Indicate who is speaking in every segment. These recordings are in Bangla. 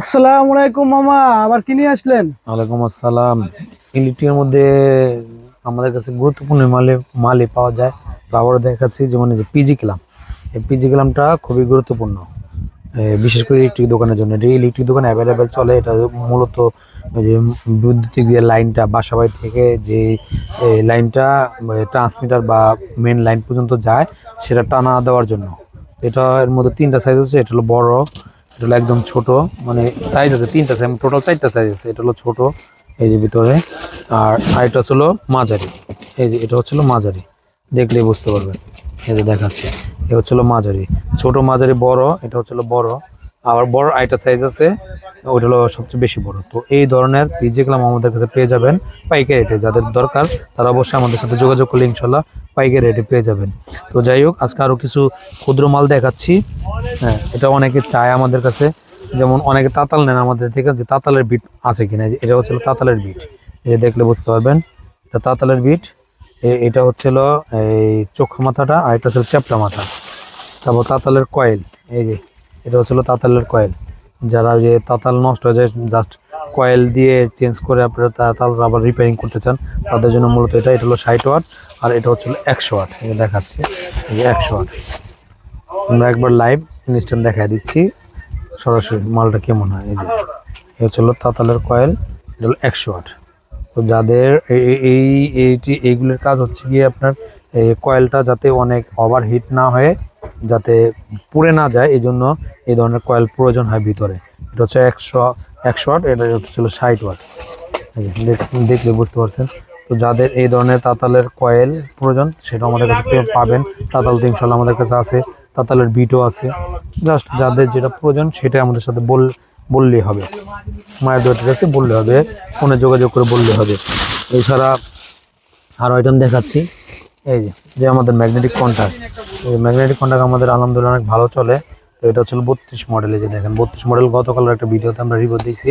Speaker 1: আসসালামু আলাইকুম মামা, আবার কি নিয়ে আসলেন?
Speaker 2: ওয়ালাইকুম আসসালাম। ইলেকট্রিকের মধ্যে আমাদের কাছে গুরুত্বপূর্ণ মালে মালে পাওয়া যায়। তো আবারও দেখাচ্ছি যেমন যে পিজি ক্লাম এই পিজি ক্লামটা খুবই গুরুত্বপূর্ণ। বিশেষ করে ইলেকট্রিক দোকানের জন্য। এটা ইলেকট্রিক দোকানে অ্যাভেলেবেল চলে, এটা মূলত যে বৈদ্যুতিক যে লাইনটা, বাসাবাড়ি থেকে যে লাইনটা ট্রান্সমিটার বা মেন লাইন পর্যন্ত যায়, সেটা টানা দেওয়ার জন্য। এটা এর মধ্যে তিনটা সাইজ হচ্ছে, এটা হলো বড়। এটা হলো একদম ছোট মানে সাইজ আছে, তিনটা সাইজ টোটাল চারটা সাইজ আছে। এটা হলো ছোট, এই যে ভিতরে। আর আরেকটা হচ্ছিল মাঝারি। এই যে এটা হচ্ছিল মাঝারি। দেখলেই বুঝতে পারবেন। এই যে দেখাচ্ছে। এটা হচ্ছিল মাঝারি। ছোট, মাঝারি, বড়, এটা হচ্ছিল বড়। আবার বড় আরেকটা সাইজ আছে, ওইটা হলো সবচেয়ে বেশি বড়। তো এই ধরনের পিজিগুলাম আমাদের কাছে পেয়ে যাবেন পাইকারি রেটে যাদের দরকার, তারা অবশ্যই আমাদের সাথে যোগাযোগ করলে ইনশাল্লাহ পাইকারি রেটে পেয়ে যাবেন। তো যাই হোক, আজকে আরও কিছু ক্ষুদ্র মাল দেখাচ্ছি। হ্যাঁ এটা অনেকে চায় আমাদের কাছে। যেমন অনেকে তাতাল নেন আমাদের থেকে, যে তাতালের বিট আছে কিনা এটা হচ্ছিল তাতালের বিট। এই যে দেখলে বুঝতে পারবেন, এটা তাতালের বিট। এটা হচ্ছিল এই চোখ মাথাটা, আর এটা হচ্ছিল চ্যাপটা মাথা। তারপর তাতালের কয়েল, এই যে, এটা হচ্ছিল তাতালের কয়েল। যারা যে তাতাল নষ্ট হয়ে যায় জাস্ট কয়েল দিয়ে চেঞ্জ করে আপনারা তাতাল আবার রিপেয়ারিং করতে চান, তাদের জন্য মূলত এটা এটা হলো ষাট ওয়াট আর এটা হচ্ছিল একশো ওয়াট এটা দেখাচ্ছে যে একশো ওয়াট আমরা একবার লাইভ ইনস্ট্যান্ট দেখাই দিচ্ছি, সরাসরি মালটা কেমন হয়, এই যে, এই হচ্ছে হলো তাতালের কয়েল এটা হলো একশো ওয়াট তো যাদের এই এইটি এইগুলোর কাজ হচ্ছে গিয়ে আপনার, এই কয়েলটা যাতে অনেক ওভার হিট না হয়ে যাতে পুড়ে না যায় এই জন্য এই ধরনের কয়েল প্রয়োজন হয় ভিতরে। এটা হচ্ছে একশো একশো ওয়াট, এটা হচ্ছিল ষাট ওয়াট। দেখলে বুঝতে পারছেন। তো যাদের এই ধরনের তাতালের কয়েল প্রয়োজন, সেটা আমাদের কাছে পাবেন। তাতাল তো আমাদের কাছে আছে, তাতালের বিটও আছে। জাস্ট যাদের যেটা প্রয়োজন, সেটাই আমাদের সাথে বল, বললেই হবে। মায়ের দোয়াটির কাছে বললে হবে, ফোনে যোগাযোগ করে বললে হবে। এছাড়া আরও আইটেম দেখাচ্ছি। এই যে আমাদের ম্যাগনেটিক কন্ট্যাক্ট এই ম্যাগনেটিক কন্ট্যাক্ট আমাদের আলহামদুলিল্লাহ অনেক ভালো চলে। তো এটা হচ্ছে বত্রিশ মডেলে যে দেখেন, বত্রিশ মডেল গতকালের একটা ভিডিওতে আমরা রিভিউ দিয়েছি।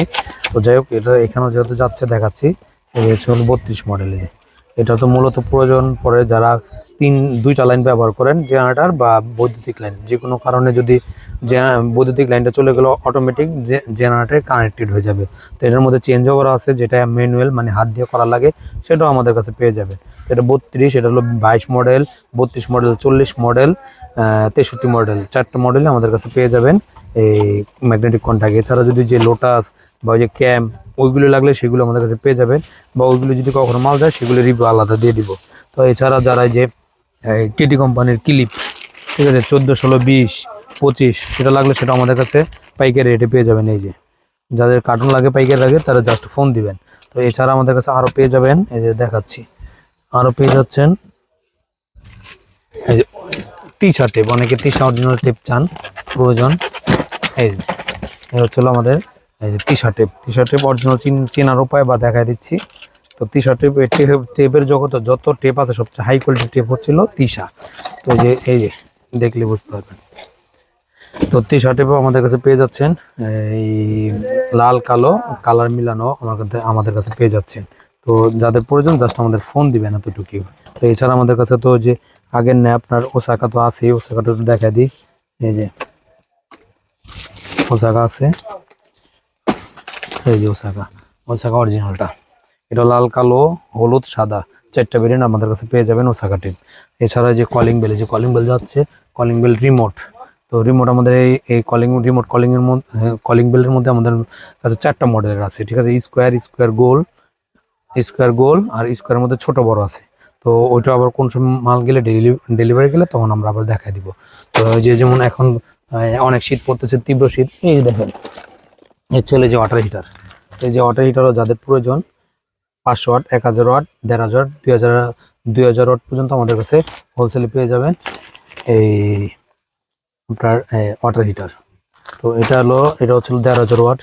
Speaker 2: তো যাই হোক, এটা এখানেও যেহেতু যাচ্ছে, দেখাচ্ছি, এই হচ্ছে হলো বত্রিশ মডেলে এটা তো মূলত প্রয়োজন পড়ে যারা তিন দুইটা লাইন ব্যবহার করেন জেনারেটার বা বৈদ্যুতিক লাইন যে কোনো কারণে যদি বৈদ্যুতিক লাইনটা চলে গেলে অটোমেটিক জেনারেটার কানেক্টেড হয়ে যাবে। তো এটার মধ্যে চেঞ্জ ওভার আছে, যেটা ম্যানুয়াল মানে হাত দিয়ে করা লাগে, সেটাও আমাদের কাছে পেয়ে যাবে। এটা বত্রিশ, এটা হলো বাইশ মডেল বত্রিশ মডেল চল্লিশ মডেল তেষট্টি মডেল চারটে মডেলে আমাদের কাছে পেয়ে যাবেন। এই ম্যাগনেটিক কন্ট্যাক্ট এছাড়া যদি যে লোটাস বা ওই যে ক্যাম্প ওইগুলো লাগলে সেগুলো আমাদের কাছে পেয়ে যাবেন, বা ওইগুলো যদি কখনো মাল যায় সেগুলো রিভিউ আলাদা দিয়ে দিব। তো এছাড়া যারা যে কেটি কোম্পানির ক্লিপ। ঠিক আছে, চোদ্দ, ষোলো, বিশ, পঁচিশ সেটা লাগলে সেটা আমাদের কাছে পাইকারি রেটে পেয়ে যাবেন এই যে। যাদের কার্টুন লাগে, পাইকারি লাগে, তারা জাস্ট ফোন দিবেন। তো এছাড়া আমাদের কাছে আরও পেয়ে যাবেন, এই যে দেখাচ্ছি। আরও পেয়ে যাচ্ছেন, এই যে টি শার্ট টেপ অনেকে টি শার্ট অরিজিনাল টেপ চান, প্রয়োজন। এই এই হচ্ছিল আমাদের, এই যে তিসা tape T shirt tape original চেনার উপায় বা দেখাই দিচ্ছি। তো তিসা টেপ টেপের জগতে যত টেপ আছে, সবচেয়ে হাই কোয়ালিটির টেপ হচ্ছিল তিসা তো যে, এই যে, দেখলে বুঝতে পারবেন। তো তিসা টেপও আমাদের কাছে পেয়ে যাচ্ছেন, এই লাল, কালো, কালার মিলানো আমার কাছে, আমাদের কাছে পেয়ে যাচ্ছেন। তো যাদের প্রয়োজন জাস্ট আমাদের ফোন দিবেন এতটুকু তো এছাড়া আমাদের কাছে তো যে, আগের নেই আপনার ওসাকা তো আছে ওসাকাটা একটু দেখা দিই। এই যে, ওসাকা আছে। এই যে ওসাকা ওসাকা অরিজিনালটা এটা লাল, কালো, হলুদ, সাদা। চারটা ভেরিয়েন্ট আমাদের কাছে পেয়ে যাবেন ওসাকা টিপ এছাড়া যে কলিং বেল যে কলিং বেল যাচ্ছে কলিং বেল রিমোট তো রিমোট আমাদের এই এই কলিং রিমোট কলিং এর মধ্যে কলিং বেলের মধ্যে আমাদের কাছে চারটা মডেলের আছে, ঠিক আছে? স্কোয়ার স্কোয়ার গোল স্কোয়ার গোল আর স্কোয়ারের মধ্যে ছোট বড় আছে। তো ওইটা আবার কোন সময় মাল গেলে ডেলিভারি গেলে তখন আমরা আবার দেখাই দিব। তো যে যেমন এখন অনেক শীত পড়তেছে, তীব্র শীত, এই দেখেন চলে যে ওয়াটার হিটার এই যে ওয়াটার হিটারও যাদের প্রয়োজন পাঁচশো ওয়াট এক হাজার ওয়াট, দেড় হাজার, দুই হাজার দুই হাজার ওয়াট পর্যন্ত আমাদের কাছে হোলসেলে পেয়ে যাবেন। এই আপনার ওয়াটার হিটার তো এটা হলো, এটা হচ্ছিল দেড় হাজার ওয়াট।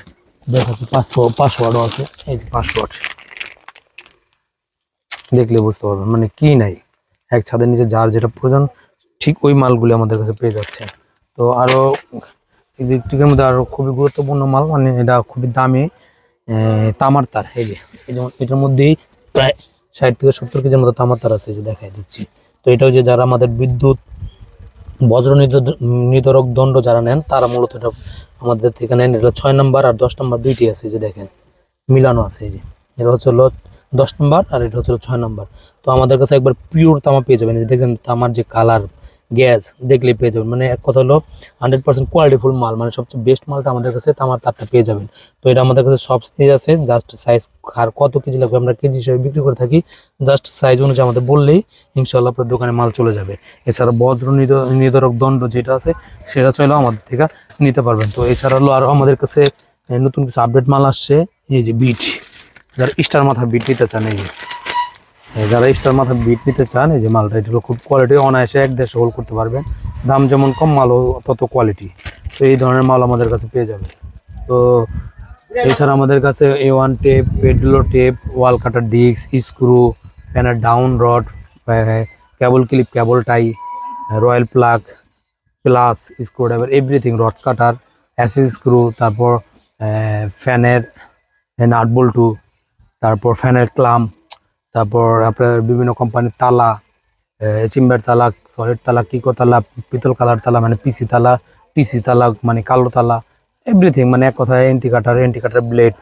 Speaker 2: দেখাচ্ছে পাঁচশো পাঁচশো ওয়াটও আছে। এই যে পাঁচশো ওয়াট দেখলে বুঝতে পারবেন মানে কি নাই। এক ছাদের নিচে যার যেটা প্রয়োজন, ঠিক ওই মালগুলি আমাদের কাছে পেয়ে যাচ্ছে। তো আরও ইলেকট্রিকের মধ্যে আরও খুবই গুরুত্বপূর্ণ মাল মানে এটা খুবই দামি। তামার তার, এই যে এটার মধ্যেই প্রায় ষাট থেকে সত্তর কেজির মতো তামার তার আছে যে দেখাই দিচ্ছি। তো এটাও যে যারা আমাদের বিদ্যুৎ, বজ্র নিদরক দণ্ড যারা নেন, তারা মূলত এটা আমাদের থেকে নেন। এটা ছয় নম্বর আর দশ নম্বর দুইটি আছে যে দেখেন, মিলানো আছে, এই যে। এটা হচ্ছে হলো দশ নম্বর আর এটা হচ্ছে ছয় নম্বর। তো আমাদের কাছে একবার পিওর তামা পেয়ে যাবেন দেখছেন তামার যে কালার গ্যাস দেখলে পেয়ে যাবেন। মানে এক কথা হলো হান্ড্রেড পার্সেন্ট কোয়ালিটিফুল মাল মানে সবচেয়ে বেস্ট মালটা আমাদের কাছে তামার তারটা পেয়ে যাবেন। তো এটা আমাদের কাছে সব সাইজ আছে জাস্ট সাইজ আর কত কেজি লাগবে আমরা কেজি হিসেবে বিক্রি করে থাকি। জাস্ট সাইজ অনুযায়ী আমাদের বললেই ইনশাল্লাহ আপনার দোকানে মাল চলে যাবে। এছাড়া বজ্র নিদ- নিদরক দণ্ড যেটা আছে, সেটা চাইলেও আমাদের থেকে নিতে পারবেন। তো এছাড়া হলো আরও আমাদের কাছে নতুন কিছু আপডেট মাল আসছে, এই যে বিট। যারা স্টার মাথা বিট নিতে চান, এই যে। যারা স্টার মাথা বিট নিতে চান, এই যে মালটা এটা খুব কোয়ালিটি অনায়াসে এক দেড়শো হোল করতে পারবেন। দাম যেমন কম, মালও তত কোয়ালিটি তো এই ধরনের মাল আমাদের কাছে পেয়ে যাবে। তো এছাড়া আমাদের কাছে A one tape পেডলো tape wall cutter disc screw ফ্যানের down rod cable clip cable tie royal plug plus screw driver everything rod cutter অ্যাসিস screw তারপর ফ্যানের নাট বল্টু তারপর ফ্যানের ক্লাম তারপর আপনার বিভিন্ন কোম্পানির তালা চিম্বার তালা সলিড তালা কিকো তালা, পিতল কালার তালা মানে পিসি তালা টিসি তালা মানে কালো তালা এভরিথিং মানে এক কথায় anti cutter anti cutter blade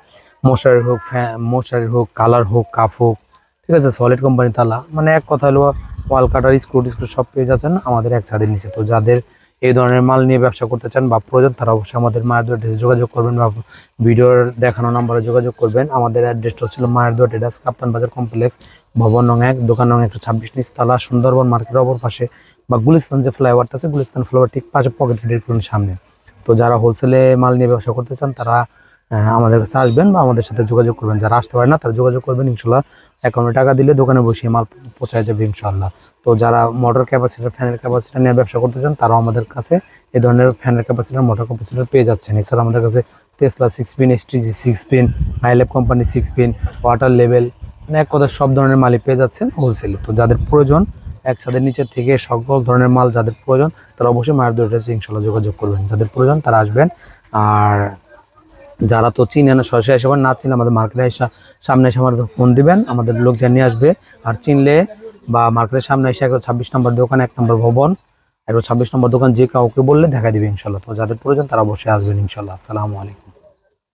Speaker 2: মশারি হোক ফ্যান মশারি হোক কালার হোক কাপ হোক, ঠিক আছে সলিড কোম্পানি তালা মানে এক কথা হলো ওয়াল কাটার স্ক্রু টিস্ক্রু সব পেয়ে যাচ্ছেন আমাদের এক ছাদের নিচে। তো যাদের এই ধরনের মাল নিয়ে ব্যবসা করতে চান বা প্রয়োজন, তারা অবশ্যই আমাদের মায়ের দোয়া অ্যাড্রেসে যোগাযোগ করবেন বা ভিডিওর দেখানো নাম্বারে যোগাযোগ করবেন। আমাদের অ্যাড্রেসটা হচ্ছিল মায়ের দোয়া ডেডাস কাপ্তান বাজার কমপ্লেক্স ভবন নং এক, দোকান নং একশো ছাব্বিশ, নিচতলা সুন্দরবন মার্কেটের অপর পাশে বা গুলিস্তান যে ফ্লাইওভারটা আছে, গুলিস্তান ফ্লাইওভার ঠিক পাশে পকেট সামনে। তো যারা হোলসেলে মাল নিয়ে ব্যবসা করতে চান, তারা আমাদের কাছে আসবেন বা আমাদের সাথে যোগাযোগ করবেন। যারা আসতে পারে না, তারা যোগাযোগ করবেন ইনশাল্লাহ। অ্যাকাউন্টে টাকা দিলে দোকানে বসিয়ে মাল পৌঁছায় যাবে ইনশাল্লাহ। তো যারা মোটর ক্যাপাসিটার ফ্যানের ক্যাপাসিটার নিয়ে ব্যবসা করতে চান, তারাও আমাদের কাছে এই ধরনের ফ্যানের ক্যাপাসিটার মোটর ক্যাপাসিটার পেয়ে যাচ্ছেন। এছাড়া আমাদের কাছে Tesla six pin STG six pin হাইলেভ company six pin water level এক কথা সব ধরনের মালই পেয়ে যাচ্ছেন হোলসেলে তো যাদের প্রয়োজন, একসাথে নিচের থেকে সকল ধরনের মাল যাদের প্রয়োজন, তারা অবশ্যই মায়ের দুটো ইনশাল্লাহ যোগাযোগ করবেন। যাদের প্রয়োজন, তারা আসবেন। আর যারা তো চিনে না, সরাসরি এসে না চিনলে আমাদের মার্কেটে এসে সামনে এসে আমাদের ফোন দিবেন, আমাদের লোক জানিয়ে আসবে। আর চিনলে বা মার্কেটের সামনে এসে একশো ছাব্বিশ নম্বর দোকান, এক নম্বর ভবন একশো ছাব্বিশ নম্বর দোকান যে কাউকে বললে দেখা দিবে ইনশাল্লাহ তো যাদের প্রয়োজন তারা অবশ্যই আসবেন ইনশাল্লাহ আসসালামু আলাইকুম।